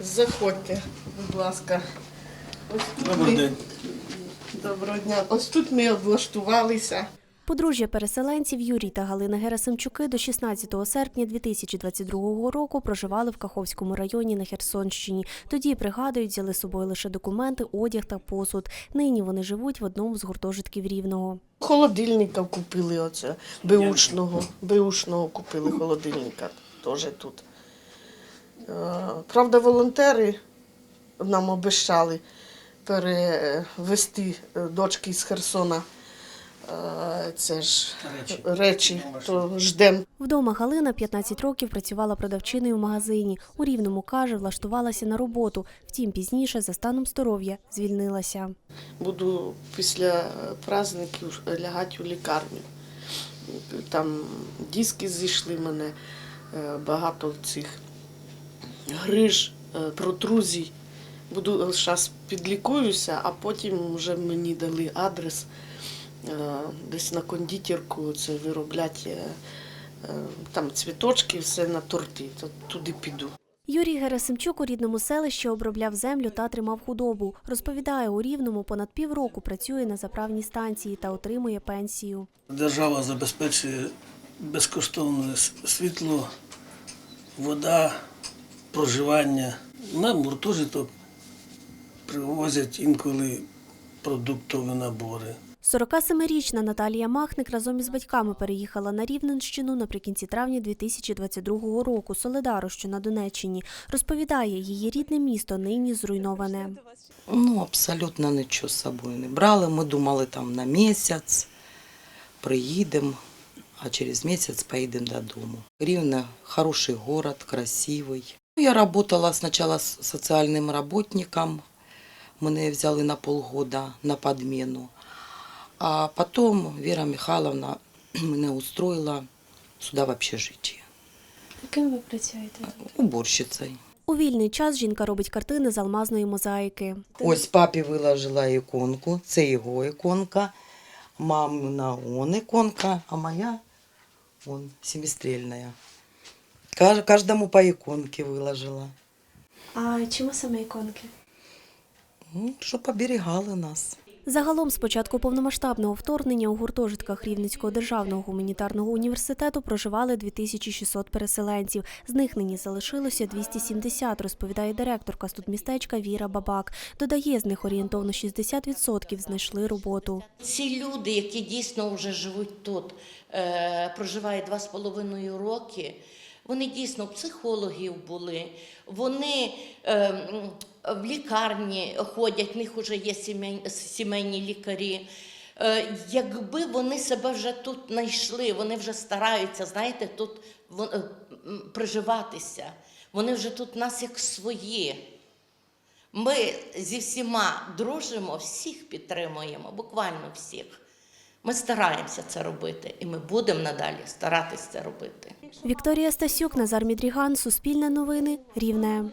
Заходьте, будь ласка. Ось тут Добрий ми- день. Доброго дня. Ось тут ми облаштувалися. Подружжя переселенців Юрій та Галина Герасимчуки до 16 серпня 2022 року проживали в Каховському районі на Херсонщині. Тоді, пригадують, взяли з собою лише документи, одяг та посуд. Нині вони живуть в одному з гуртожитків Рівного. Холодильника купили оце, беушного. Беушного купили холодильника теж тут. Е, Правда, волонтери нам обіцяли перевести е, дочки з Херсона. е, Це ж Речі. речі, то ждемо. Вдома Галина 15 років працювала продавчиною в магазині. У Рівному, каже, влаштувалася на роботу. Втім, пізніше за станом здоров'я звільнилася. Буду після праздників лягати у лікарню. Там диски зійшли мене, багато цих гриж, е, протрузій. Буду зараз підлікуюся, а потім вже мені дали адрес е, десь на кондитерку це виробляти е, е, там цвіточки, все на торти. То туди піду. Юрій Герасимчук у рідному селищі обробляв землю та тримав худобу. Розповідає, у Рівному понад півроку працює на заправній станції та отримує пенсію. Держава забезпечує безкоштовне світло, вода, проживання. Нам гуртожиток привозять інколи продуктові набори. 47-річна Наталія Махник разом із батьками переїхала на Рівненщину наприкінці травня 2022 року. Соледару, що на Донеччині. Розповідає, її рідне місто нині зруйноване. Ну, абсолютно нічого з собою не брали. Ми думали там на місяць приїдемо, а через місяць поїдемо додому. Рівне хороший город, красивий. Я працювала спочатку з соціальним работником. Мене взяли на полгода на підміну. А потім Віра Михайловна мене устроїла сюди в общежитие. Ким ви працюєте? Уборщицею. У вільний час жінка робить картини з алмазної мозаїки. Ось папі виложила іконку, це його іконка, мамина он іконка, а моя он семистрільна. Каж- Кожному по іконці виложила. А чому саме іконки? Ну, Щоб оберігали нас. Загалом з початку повномасштабного вторгнення у гуртожитках Рівненського державного гуманітарного університету проживали 2600 переселенців. З них нині залишилося 270, розповідає директорка студмістечка Віра Бабак. Додає, з них орієнтовно 60% знайшли роботу. Ці люди, які дійсно вже живуть тут, е, проживають два з половиною роки, вони дійсно психологів були, вони е, в лікарні ходять, в них вже є сімей- сімейні лікарі. Е, Якби вони себе вже тут знайшли, вони вже стараються, знаєте, тут вон- е, приживатися. Вони вже тут нас як свої. Ми зі всіма дружимо, всіх підтримуємо, буквально всіх. Ми стараємося це робити, і ми будемо надалі старатися це робити. Вікторія Стасюк, Назар Мідріган, Суспільне новини, Рівне.